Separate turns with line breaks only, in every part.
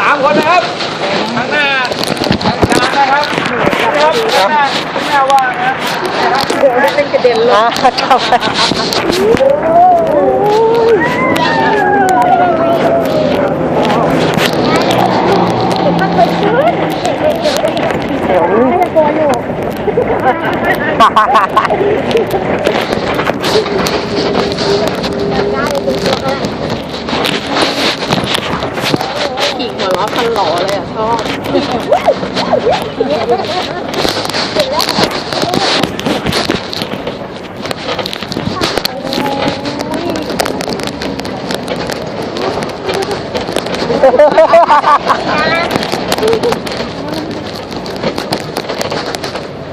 สามคนนะครับข้างหน้าทางกลางนะครับนะครับข้างหน้าข้างหน้าว่างนะ
เป็นกระเด็นเลย
อ่าเข้าไป
มันเคยขึ้นเดี๋ยวนี้ไม่จะกลัวอยู่
ขี่หัวล้อพันหล่อเลยอะชอบ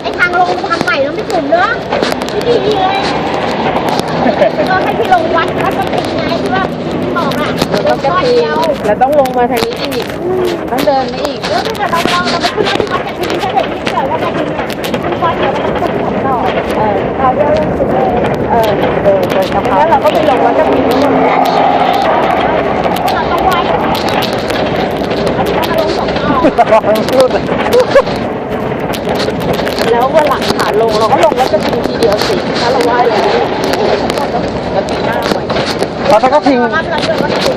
ไอ้ทางลงทางใหม่เราไม่ถึงเนอะไม่ดีเลย เราให้พี่ลงวัดวัดก็ติดไงที่ว่าบอกอะลงก้อนเดี
แล้วต้องลงมาทางนี้อีกต้องเดินมาอีก
แล้วถ้าเกิดเราลองเราไปขึ้นรถที่วัดจะทิ้งถ้าเกิดที่เกิดว่าเราทิ้งอะมันก้อนเดียวมันต้องขึ้นสองต่อ
เออ
เราเดียวยังสุดเลย
เออ
เออเดินกระเพรา
แล้วเราก็ไปลงวัดกระพิงนู่นและ
เราต้องไหว้เราต้องลงสองต่อ
ระวังพูด
แล้ววันหลังขาลงเราก็ลงวัดกระพิงทีเดียวสิถ้าเราไหว้แล้วกระพิงหน้าไหว
พอถ้ากระทิง
รับเราเกิดว่าติด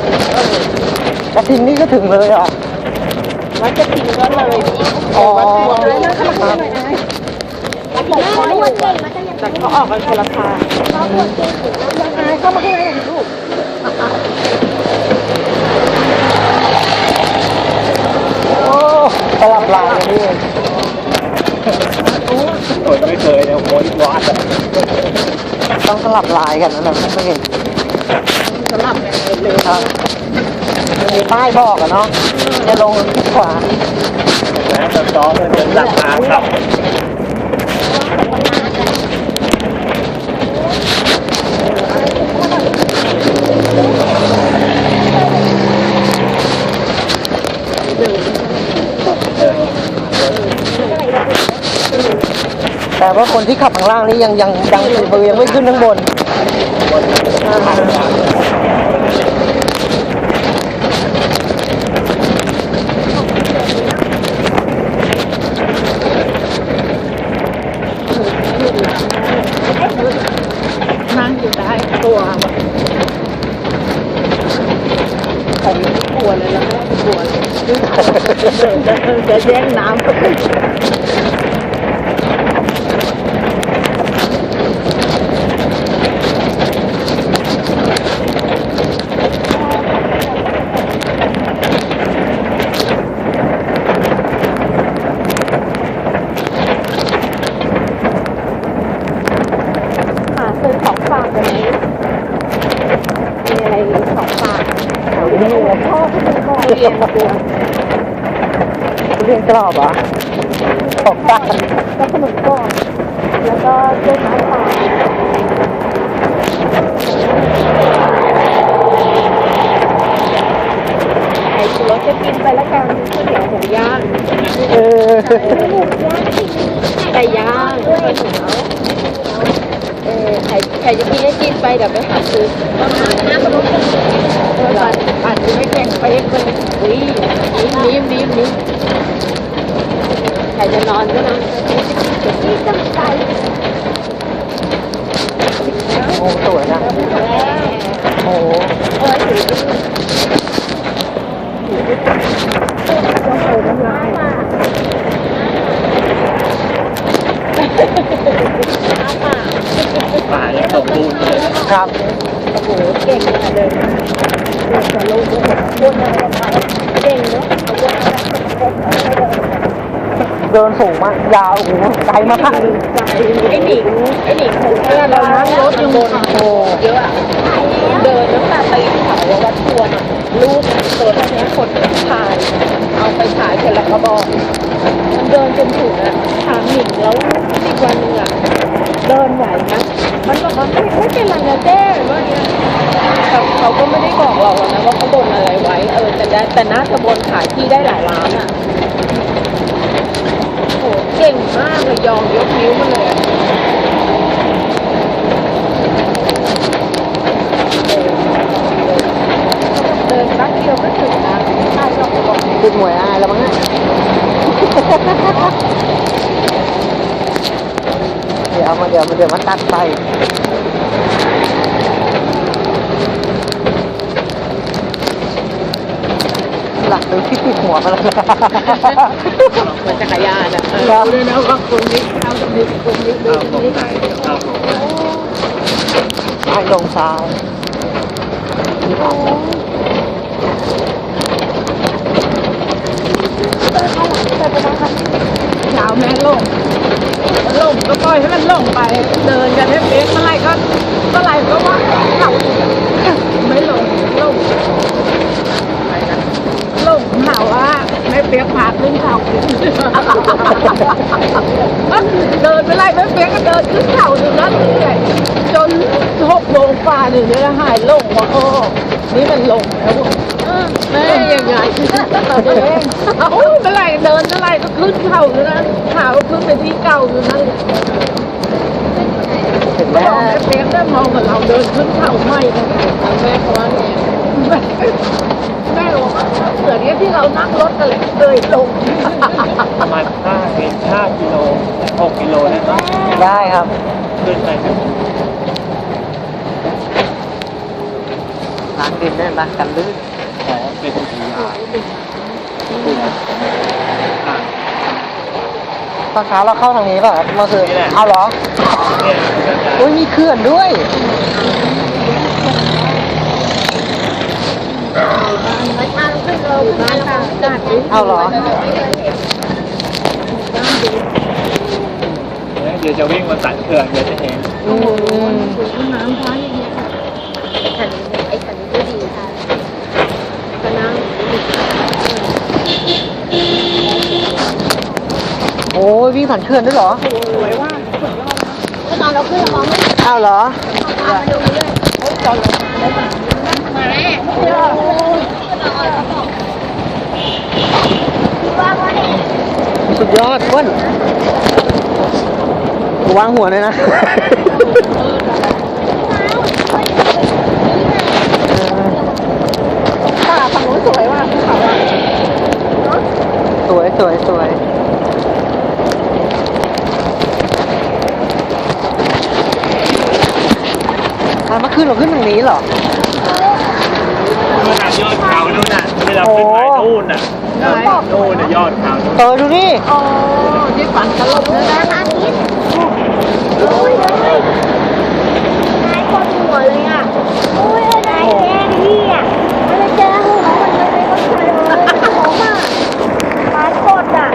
กระทิงนี่ก็ถึงเลยอะ
วัดกระพิงก็เลยไปอีก
อ๋อ
วัดพวงเลยนะ
อาทิตย์หน้าไม่วันเก่งมันจะยัง
แต่เขาออกกันคนละทาง
เราปวดเก่งอยู่แล้วยังไงเข้ามาข้างในอย่างลูก
โอ้สลับลายกันนี่เอง
โดยไม่เคยเนี่ยโอ้ยร้อนอะ
ต้องสลับลายกันนะไม่เห็น
สลับกันเลย
ครับมันมีป้ายบอกอะเนาะจะลงขวา
แล้วจะซ้อมเดินหลังมาครับ
แต่ว่าคนที่ขับข้างล่างนี่ยังยังยังถือมือยังไม่ขึ้นข้างบน啊
นั่งอยู่ได้ตัวใครไม่กลัวเลยแล้วไม่กลัวเลย จะแย่งน้ำหาซื้อของฝากกันไหมมีอะไรของฝากนี่พ่อพี่ก็เรียนตัว
เรียนกรอบเหรอของป้า
ก็ขนมก้อนแล้วก็เจ้าน้ำปลาไอ้ตัวจะกินไปแล้วกันข้าวเหนียวหมูย่าง
เออ
ไก่ย่างเออใครใครจะกินก็กินไปเดี๋ยวไปหาซื้อ
น้ำมันลง
เออปั่นปั่นไม่แข็งไปเองเลยอุ้ยนิ่มนิ่มนิ่ม ใครจะนอนก็นอน
ที่ตั้งใจ
โอ้สวยนะโอ้
เออถือ
ป่ายังสมบูรณ์เลย
ครับ
โอ้โหเก่งมากเลยเก่งจะลูกด้วยเก่งเนาะ
เดินสูงมากยาวโอ้โหไกลมาก
ไอ้หนิงไอ้หนิงของเพื่อนเรานั่งรถอยู่บนโอ้เยอะอะเดินตั้งแต่ตีเขาวัดพวงอะลูกตัวเนี้คนถ่าย เอาไปถ่ายเสร็จแล้วก็บอกมันเดินจนถึงอะถามหนิงแล้วอีกวันหนึงอะเดินไหวนะมันบอกว่าไม่ไม่เป็นไรนะเจ้ว่าเงี้ยแต่เขาก็ไม่ได้บอกเราอกนะว่าเขาบนอะไรไว้เออแต่แต่น่าจะบนขายที่ได้หลายล้านอะ ก่งมากเลยยองยกนิ้วมาเลยเดินแป๊บเดียวก็ถึงนะใช่เราบอก
เป็นหมวยอายแล้วมั้งเนี่ยเดี๋ยวมาเดี๋ยวมาเดี๋ยวมาตัดไป หลักดูที่ติดหัวมาแล้ว
เหมือนจักรยานอะเออ
ครับ
ด้วยนะว่าตรงนี้เอาตรงนี้ตรงนี้เอาตรงไหนเอาตรงไหน
ซ้ายลงซ้ายนี่ครับ
เช้าแม่ลงมันลงก็ปล่อยให้มันลงไป เดินกันให้เป๊กเมื่อไหรก็เมื่อไหรก็ว่าเขาไม่ลงลงไปนะลงหา แม่เปียกพาขึ้นเขาเดินไปไล่แม่เปียกก็เดินขึ้นเขาอยู่นั่นเลยจนหกโมงกว่าหนึ่งเนี่ยหายลงว่าโอ้นี่มันลงแล้วแม่ยังไงโอ้ยเมื่อไรเดินเมื่อไรก็ขึ้นเขาอยู่นั่นขาขึ้นไปที่เก่าอยู่นั่น
ม
องแม่เปียกได้มองเหมือนเราเดินขึ้นเขาไม่แม่เขาว่าไง แม่แม่บอกว่าเหมือนที่เรานั่งรถกันเลยเลยลง
ประมาณห้าเกิห้ากิโลหกกิโลได้ไหม
ได้ครับ
ขึ้นไปครับ
ล้างดินได้ล้างกันลื่น
อ๋อเป็นอุทยานอะ
ตอนเช้าเราเข้าทางนี้ป่ะครับเมื่อคืน
นี่แหละ
เอาเหรอ
เนี่ยอุทยาน
อุ้ยมีเขื่อนด้วย
มาทางขึ้น เราขึ้นมาแล้วก็
เอาเหรอ
เดี๋ยวจะวิ่งมาสันเขื่อนเดี๋ยวจะเห็น
อืม
น้ำฟ้าอย่างเงี้ย
ขันไอ้ขันก็ดีค่ะ
ก็นั่ง
โอ้ยวิ่งผ่านเขื่อนด้วยเหรอ
สวยว่า
ก็ตอนเราขึ้นเรามองไม่เห็น
เอาเหรอ
มาดูเลยมาแม่เดี๋ยวว่าว่าเนี่ย
สุดยอดเว้นวางหัวเลยนะ
ป่าฝั่งนู้นสวยว่าเขาอะ
สวยสวยสวยอะมื่อคืนเราขึ้นทางนี้เหร
อ ยอดเขานู่นน่ะที่เราขึ้นไปนู่นน่ะนู่นน่ะยอดเขา
เออดูนี่
อ๋อที่ฝันตลบนั่นนะ
อาทิตย์โอ้ยเลยนายคนหัวเลยอะโอ้ยนายแกงพี่อะมันจะเจอหัวมันเลยก็เคยเลยผมอะปาสดอะ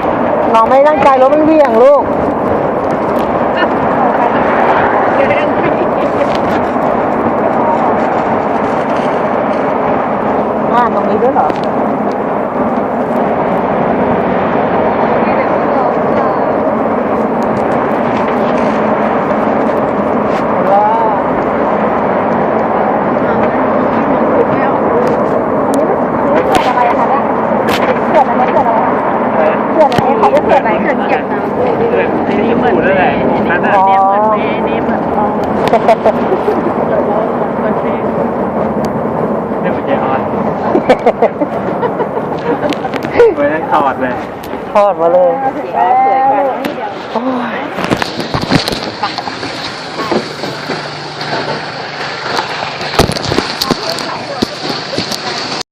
น้องไม่ตั้งใจรถมันเบี่ยงลูก อ่าตรงนี้ ด้วยเหรอว้าว
เกิดอะไรเกิดอะไรเกิดอะไรเขาจะเกิดอะไรเกิดเก็บน้ำ
เขื่อนที่ญี่ปุ่นนั่นแหละนั่นน่ะ
อ๋อ
นี่เหมือนอ๋อ
เนี่ยมันใจอ่อน ไม่ได้ถอดเลย
ทอดมาเลย
สวยกัน
โอ้ย